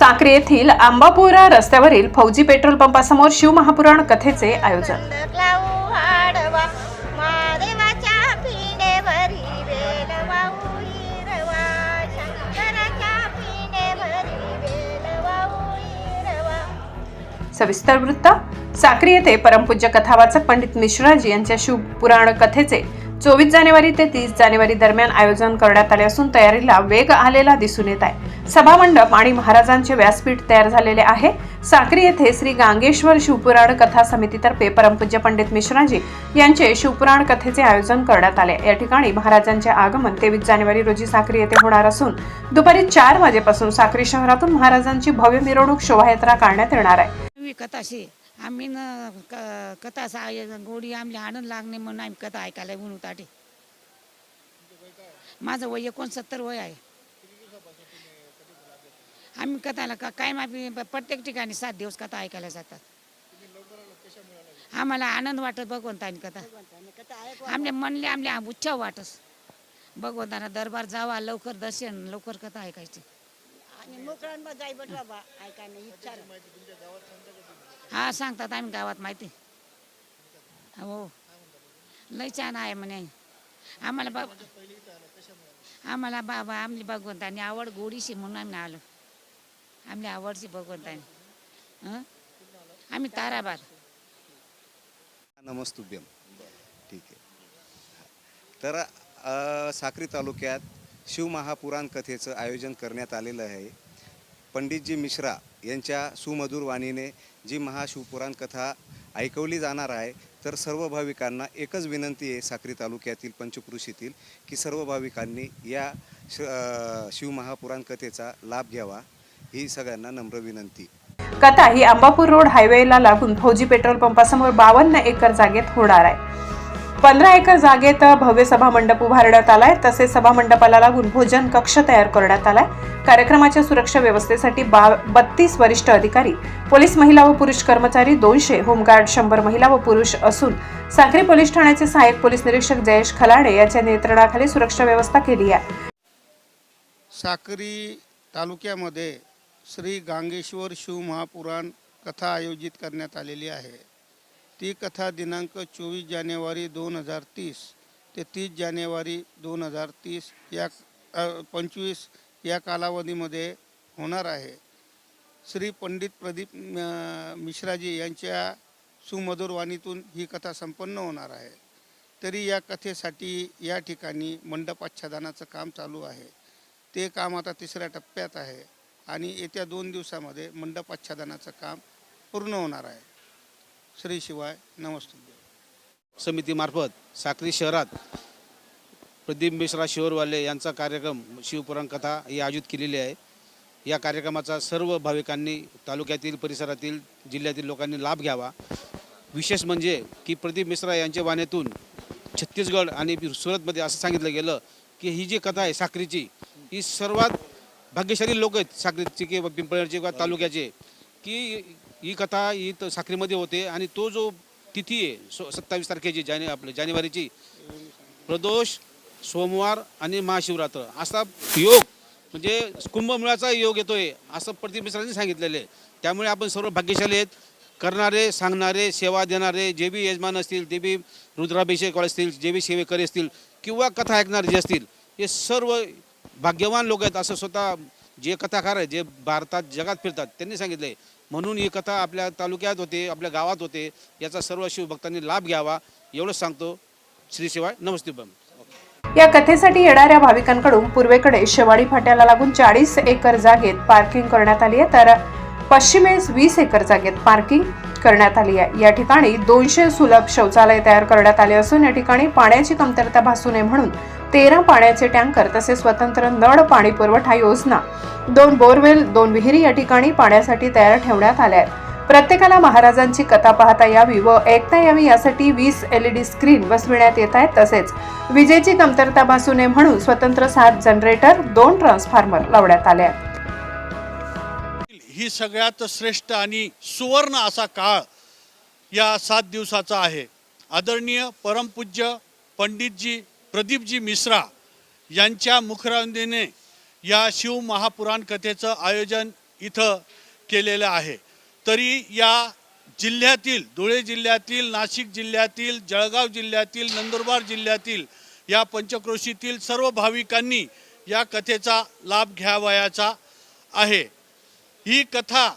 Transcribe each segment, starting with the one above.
साक्री येथील आंबापुरा रस्त्यावरील फौजी पेट्रोल पंपासमोर शिवमहापुराण कथेचे आयोजन. सविस्तर वृत्त साक्री येथे परमपूज्य कथावाचक पंडित मिश्राजी यांच्या शिवपुराण कथेचे चोवीस जानेवारी ते तीस जानेवारी दरम्यान आयोजन करण्यात आले असून तयारीला वेग आलेला दिसून येत आहे. सभामंडप आणि महाराजांचे व्यासपीठ तयार झालेले आहे. साक्री येथे श्री गांगेश्वर शिवपुराण कथा समितीतर्फे परमपूज्य पंडित मिश्राजी यांचे शिवपुराण कथेचे आयोजन करण्यात आले. या ठिकाणी महाराजांचे आगमन तेवीस जानेवारी रोजी साक्री येथे होणार असून दुपारी चार वाजेपासून साक्री शहरातून महाराजांची भव्य मिरवणूक शोभायात्रा काढण्यात येणार आहे. आम्ही न क कथाचा आयोजन गोडी आमले आनंद लागणे म्हणून आम्ही कथा ऐकायला म्हणून ताटे माझं वय एकोणसत्तर वय आहे. आम्ही कथाला का काय माफी प्रत्येक ठिकाणी सात दिवस कथा ऐकायला जातात. आम्हाला आनंद वाटत भगवंतानी कथा. आमले म्हणले आमले उच्छाव वाटस. भगवंताना दरबार जावा लवकर दर्शन लवकर कथा ऐकायची. आणि मोकळ्यांना जाई बाबा ऐकायला इच्छा हा सांगतात आम्ही गावात माहिती? हो. लय छान आहे म्हणे. आम्हाला बाबा आम्हाला बाबा आमली भगवंतानी आवड गोडीशी म्हणून आम्ही आलो. आमली आवडशी भगवंतानी. हं? आम्ही ताराबार नमस्तुभ्यम ठीक आहे. तर साक्री तालुक्यात शिवमहापुराण कथेचं आयोजन करण्यात आलेलं आहे. पंडितजी मिश्रा यांच्या सुमधुर वाणीने जी महाशिवपुराण कथा ऐकवली जाणार आहे तर सर्व भाविकांना एकच विनंती आहे साक्री तालुक्यातील पंचकृषीतील की सर्व भाविकांनी या श शिवमहापुराण कथेचा लाभ घ्यावा. ही सगळ्यांना नम्र विनंती. कथा ही अंबापूर रोड हायवेला लागून फौजी पेट्रोल पंपासमोर बावन्न एकर जागेत होणार आहे. पंधरा एकर जागेत भव्य सभा मंडप उभारण्यात आलाय. तसेच सभा मंडपाला लागून भोजन कक्ष तयार करण्यात आलाय. कार्यक्रमाच्या सुरक्षा व्यवस्थेसाठी बा बत्तीस वरिष्ठ अधिकारी पोलीस महिला व पुरुष कर्मचारी दोनशे होमगार्ड शंभर महिला व पुरुष असून साखरी पोलीस ठाण्याचे सहाय्यक पोलीस निरीक्षक जयेश खलाडे यांच्या नियंत्रणाखाली सुरक्षा व्यवस्था केली आहे. साक्री तालुक्यामध्ये श्री गांगेश्वर शिवमहापुराण कथा आयोजित करण्यात आलेली आहे. ती कथा दिनांक चोवीस जानेवारी दोन हजार तीस ते तीस जानेवारी दोन हजार तीस या पंचवीस या कालावधीमध्ये होणार आहे. श्री पंडित प्रदीप मिश्राजी यांच्या सुमधुर वाणीतून ही कथा संपन्न होणार आहे. तरी या कथेसाठी या ठिकाणी मंडपाच्छादनाचं काम चालू आहे. ते काम आता तिसऱ्या टप्प्यात आहे आणि येत्या दोन दिवसामध्ये मंडपाच्छादनाचं काम पूर्ण होणार आहे. श्री शिवाय नमस्तुभ्य. समितीमार्फत साक्री शहरात प्रदीप मिश्रा शिवरवाले यांचा कार्यक्रम शिवपुराण कथा ही आयोजित केलेली आहे. या कार्यक्रमाचा सर्व भाविकांनी तालुक्यातील परिसरातील जिल्ह्यातील लोकांनी लाभ घ्यावा. विशेष म्हणजे की प्रदीप मिश्रा यांच्या वाण्यातून छत्तीसगड आणि सुरतमध्ये असं सांगितलं गेलं की ही जी कथा आहे साखरीची ही सर्वात भाग्यशाली लोक आहेत साक्रीचे किंवा पिंपळनेरचे किंवा तालुक्याचे की ही कथा ही तर साखरीमध्ये होते आणि तो जो तिथी आहे सो सत्तावीस तारखेची जाने आपल्या जानेवारीची प्रदोष सोमवार आणि महाशिवरात्र असा योग म्हणजे कुंभमेळाचा योग येतोय असं प्रदीप मिश्रांनी सांगितलेलं आहे. त्यामुळे आपण सर्व भाग्यशाली आहेत. करणारे सांगणारे सेवा देणारे जे बी यजमान असतील जे बी रुद्राभिषेक असतील जे बी सेवेकरी असतील किंवा कथा ऐकणारे जे असतील हे सर्व भाग्यवान लोक आहेत असं स्वतः जे कथाकार आहेत जे भारतात जगात फिरतात त्यांनी सांगितले म्हणून ही कथा आपल्या तालुक्यात होते आपल्या गावात होते. याचा सर्व शिवभक्तांनी लाभ घ्यावा एवढंच सांगतो. श्री शिवाय नमस्ते बम या कथेसाठी येणाऱ्या भाविकांकडून पूर्वेकडे शेवाडी फाट्याला लागून चाळीस एकर जागेत पार्किंग करण्यात आली आहे. तर पश्चिमेस वीस एकर जागेत पार्किंग करण्यात आली आहे. या ठिकाणी दोनशे सुलभ शौचालय तयार करण्यात आले असून या ठिकाणी पाण्याची कमतरता भासू नये म्हणून तेरा पाण्याचे टँकर तसेच स्वतंत्र नळ पाणी पुरवठा योजना दोन बोरवेल दोन विहिरी या ठिकाणी पाण्यासाठी तयार ठेवण्यात आल्या आहेत. प्रत्येकाला महाराजांची कथा पाहता यावी व ऐकता यावी यासाठी वीस एलईडी स्क्रीन बसविण्यात येत आहेत. तसेच विजेची कमतरता भासू नये म्हणून स्वतंत्र सात जनरेटर दोन ट्रान्सफॉर्मर लावण्यात आले आहेत. ही सगळ्यात श्रेष्ठ आणि सुवर्ण असा काळ या सात दिवसाचा आहे. आदरणीय परमपूज्य पंडितजी प्रदीपजी मिश्रा यांच्या मुखरांदीने या शिव महापुराण कथेचं आयोजन इथं केलेलं आहे. तरी या जिल्ह्यातील धुळे जिल्ह्यातील नाशिक जिल्ह्यातील जळगाव जिल्ह्यातील नंदुरबार जिल्ह्यातील या पंचक्रोशीतील सर्व भाविकांनी या कथेचा लाभ घ्यावयाचा आहे. ही कथा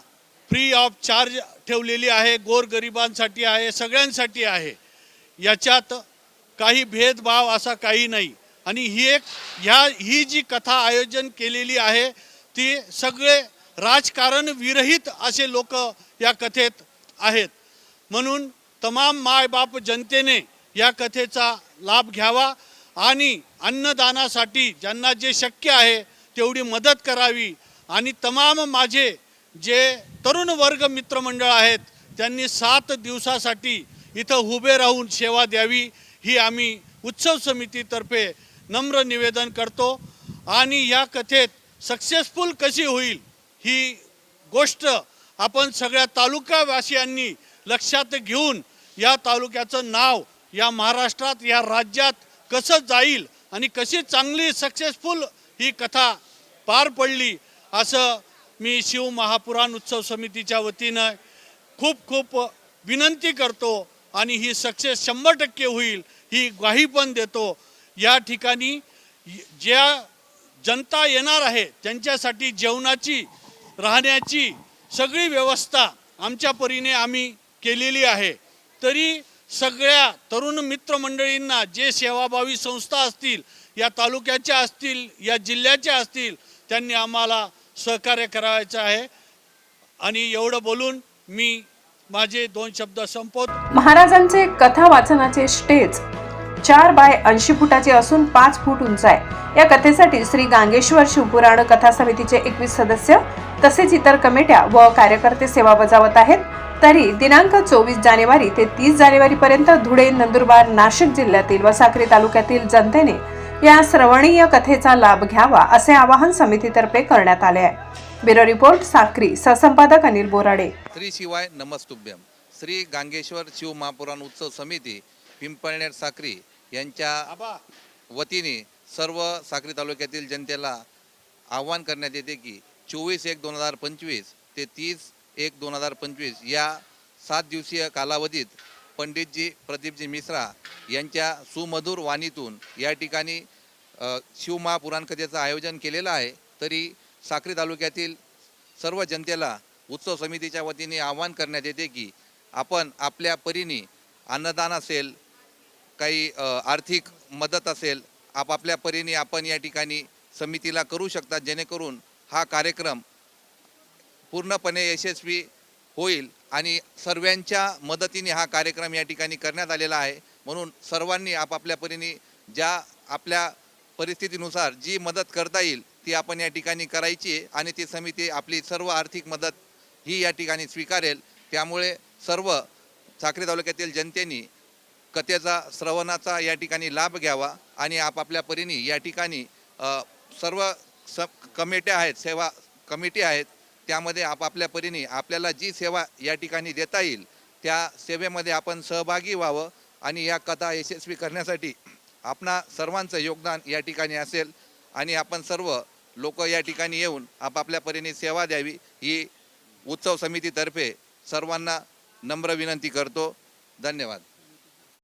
फ्री ऑफ चार्ज ठेवलेली आहे गोरगरिबांसाठी आहे सगळ्यांसाठी आहे. याच्यात काही भेदभाव असा काही नाही. आणि ही एक ह्या ही जी कथा आयोजन केलेली आहे ती सगळे राजकारण विरहित असे लोक या कथेत आहेत. म्हणून तमाम मायबाप जनतेने या कथेचा लाभ घ्यावा आणि अन्नदानासाठी ज्यांना जे शक्य आहे तेवढी मदत करावी आणि तमाम माझे जे तरुण वर्ग मित्रमंडळ आहेत त्यांनी सात दिवसासाठी इथं उभे राहून सेवा द्यावी ही आम्ही उत्सव समितीतर्फे नम्र निवेदन करतो. आणि या कथेत सक्सेसफुल कशी होईल ही गोष्ट आपण सगळ्या तालुकावासियांनी लक्षात घेऊन या तालुक्याचं नाव या महाराष्ट्रात या राज्यात कसं जाईल आणि कशी चांगली सक्सेसफुल ही कथा पार पडली असं मी शिव महापुराण उत्सव समितीच्या वतीनं खूप खूप विनंती करतो आणि ही सक्सेस शंभर टक्के होईल ही ग्वाही पण देतो. या ठिकाणी ज्या जनता येणार आहे त्यांच्यासाठी जेवणाची राहण्याची सगळी व्यवस्था आमच्या परीने आम्ही केलेली आहे. तरी सगळ्या तरुण मित्रमंडळींना जे सेवाभावी संस्था असतील या तालुक्याच्या असतील या जिल्ह्याच्या असतील त्यांनी आम्हाला सहकार्य करायचं आहे. आणि एवढं बोलून मी माझे दोन शब्द संपवत. महाराजांचे कथा वाचनाचे स्टेज चार बाय ऐंशी फुटाचे असून पाच फूट उंच आहे. या कथेसाठी श्री गांगेश्वर शिवपुराण कथा समितीचे एकवीस सदस्य तसेच इतर कमिट्या व कार्यकर्ते सेवा बजावत आहेत. तरी दिनांक चोवीस जानेवारी ते तीस जानेवारी पर्यंत धुळे नंदुरबार नाशिक जिल्ह्यातील व साक्री तालुक्यातील जनतेने या श्रवणीय कथेचा लाभ घ्यावा असे आवाहन समितीतर्फे करण्यात आले आहे. ब्युरो रिपोर्ट साक्री सहसंपादक अनिल बोराडे. श्री शिवाय नमस्तुभ्यम. श्री गांगेश्वर शिव महापुराण उत्सव समिती पिंपळनेर साक्री यांच्या वतीने सर्व साक्री तालुक्यातील जनतेला आवाहन करण्यात येते की चोवीस एक दोन हजार पंचवीस ते तीस एक दोन हजार पंचवीस या सात दिवसीय कालावधीत पंडितजी प्रदीपजी मिश्रा यांच्या सुमधुर वाणीतून या ठिकाणी शिवमहापुराणकथेचं आयोजन केलेलं आहे तरी साक्री तालुक्यातील सर्व जनतेला उत्सव समितीच्या वतीने आवाहन करण्यात येते की आपण आपल्या परीने अन्नदान असेल काही आर्थिक मदत असेल आपापल्या परीने आपण या ठिकाणी समितीला करू शकतात जेणेकरून हा कार्यक्रम पूर्णपणे यशस्वी होईल आणि सर्वांच्या मदतीने हा कार्यक्रम या ठिकाणी करण्यात आलेला आहे. म्हणून सर्वांनी आपापल्या परीने ज्या आपल्या परिस्थितीनुसार जी मदत करता येईल ती आपण या ठिकाणी करायची आहे आणि ती समिती आपली सर्व आर्थिक मदत ही या ठिकाणी स्वीकारेल. त्यामुळे सर्व साखरे तालुक्यातील जनतेनी कथेचा श्रवणाचा या ठिकाणी लाभ घ्यावा आणि आपापल्या परीने या ठिकाणी सर्व स कमिट्या आहेत सेवा कमिटी आहेत त्यामध्ये आपापल्या परीने आपल्याला जी सेवा या ठिकाणी देता येईल त्या सेवेमध्ये आपण सहभागी व्हावं आणि या कथा यशस्वी करण्यासाठी आपणा सर्वांचं योगदान या ठिकाणी असेल आणि आपण सर्व लोक या ठिकाणी येऊन आपापल्या परीने सेवा द्यावी ही उत्सव समितीतर्फे सर्वांना नम्र विनंती करतो. धन्यवाद.